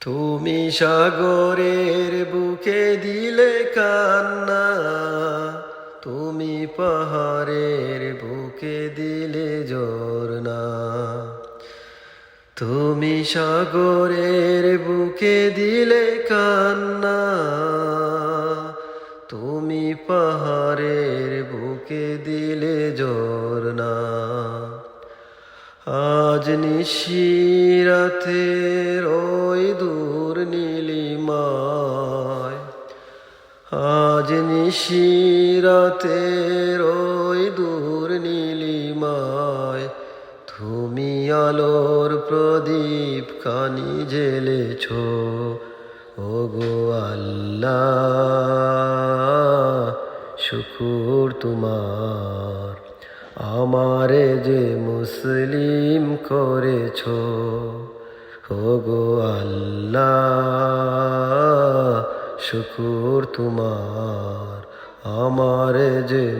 তুমি সাগরের বুকে দিলে কান্না, তুমি পাহাড়ের বুকে দিলে জোরনা তুমি সাগরের বুকে দিলে কান্না, তুমি পাহাড়ের বুকে দিলে জোরনা আজ নিশিরাতে ওই দূর নীলিমায়। আজ নিশিরাতে ওই দূর নীলিমায়। তুমি আলোর প্রদীপ কানি জেলেছ ও গো আল্লাহ, শুকুর তোমার। আমারে যে মুসলিম করেছ গো আল্লাহ শুকুর তোমার। আমারে যে